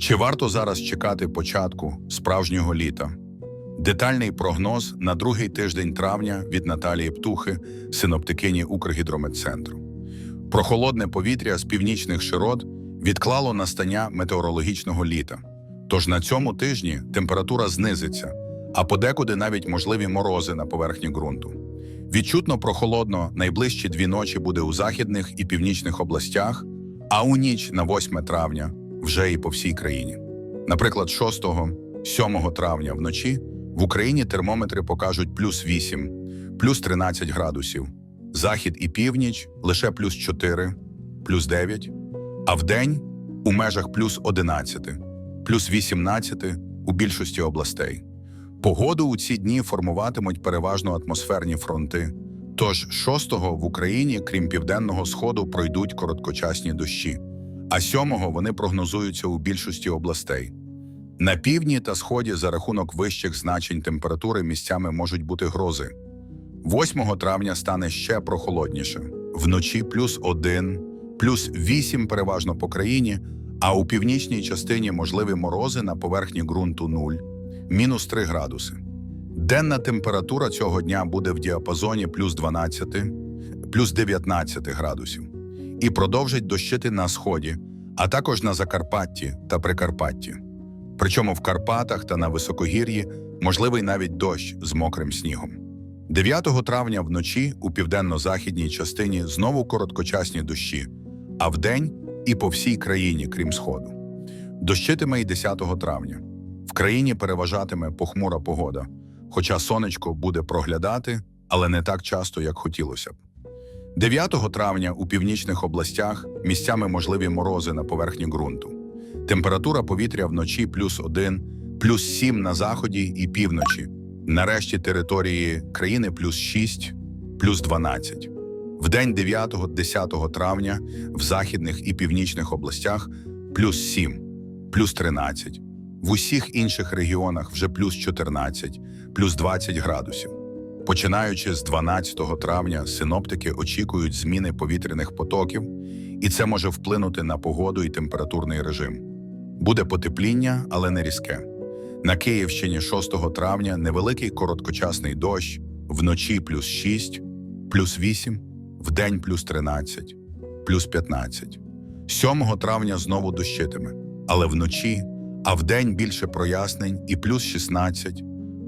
Чи варто зараз чекати початку справжнього літа? Детальний прогноз на другий тиждень травня від Наталії Птухи, синоптикині Укргідрометцентру. Прохолодне повітря з північних широт відклало настання метеорологічного літа. Тож на цьому тижні температура знизиться, а подекуди навіть можливі морози на поверхні ґрунту. Відчутно прохолодно найближчі дві ночі буде у західних і північних областях, а у ніч на 8 травня вже і по всій країні. Наприклад, 6-7 травня вночі в Україні термометри покажуть плюс 8, плюс 13 градусів, захід і північ лише плюс 4, плюс 9, а вдень у межах плюс 11, плюс 18 у більшості областей. Погоду у ці дні формуватимуть переважно атмосферні фронти. Тож 6-го в Україні, крім південного сходу, пройдуть короткочасні дощі, а 7-го вони прогнозуються у більшості областей. На півдні та сході за рахунок вищих значень температури місцями можуть бути грози. 8 травня стане ще прохолодніше. Вночі плюс 1, плюс 8 переважно по країні, а у північній частині можливі морози на поверхні ґрунту 0, мінус 3 градуси. Денна температура цього дня буде в діапазоні плюс 12, плюс 19 градусів і продовжить дощити на сході, а також на Закарпатті та Прикарпатті. Причому в Карпатах та на високогір'ї можливий навіть дощ з мокрим снігом. 9 травня вночі у південно-західній частині знову короткочасні дощі, а вдень і по всій країні, крім сходу. Дощитиме й 10 травня. В країні переважатиме похмура погода, хоча сонечко буде проглядати, але не так часто, як хотілося б. 9 травня у північних областях місцями можливі морози на поверхні ґрунту. Температура повітря вночі плюс 1, плюс 7 на заході і півночі. На решті території країни плюс 6, плюс 12. Вдень 9-10 травня в західних і північних областях плюс 7, плюс 13. В усіх інших регіонах вже плюс 14, плюс 20 градусів. Починаючи з 12 травня, синоптики очікують зміни повітряних потоків, і це може вплинути на погоду і температурний режим. Буде потепління, але не різке. На Київщині 6 травня невеликий короткочасний дощ, вночі плюс 6, плюс 8, вдень плюс 13, плюс 15. 7 травня знову дощитиме, але вночі, а вдень більше прояснень і плюс 16,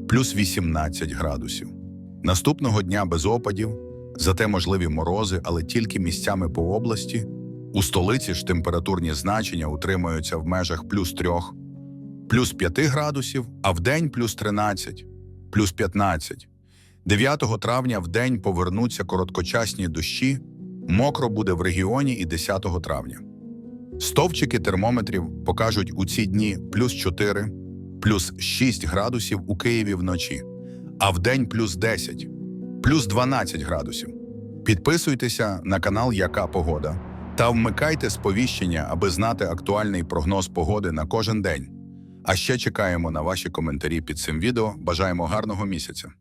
плюс 18 градусів. Наступного дня без опадів, зате можливі морози, але тільки місцями по області. У столиці ж температурні значення утримуються в межах плюс 3, плюс 5 градусів, а вдень плюс 13, плюс 15. 9 травня вдень повернуться короткочасні дощі, мокро буде в регіоні і 10 травня. Стовпчики термометрів покажуть у ці дні плюс 4, плюс 6 градусів у Києві вночі, а вдень плюс 10, плюс 12 градусів. Підписуйтеся на канал Яка Погода та вмикайте сповіщення, аби знати актуальний прогноз погоди на кожен день. А ще чекаємо на ваші коментарі під цим відео. Бажаємо гарного місяця!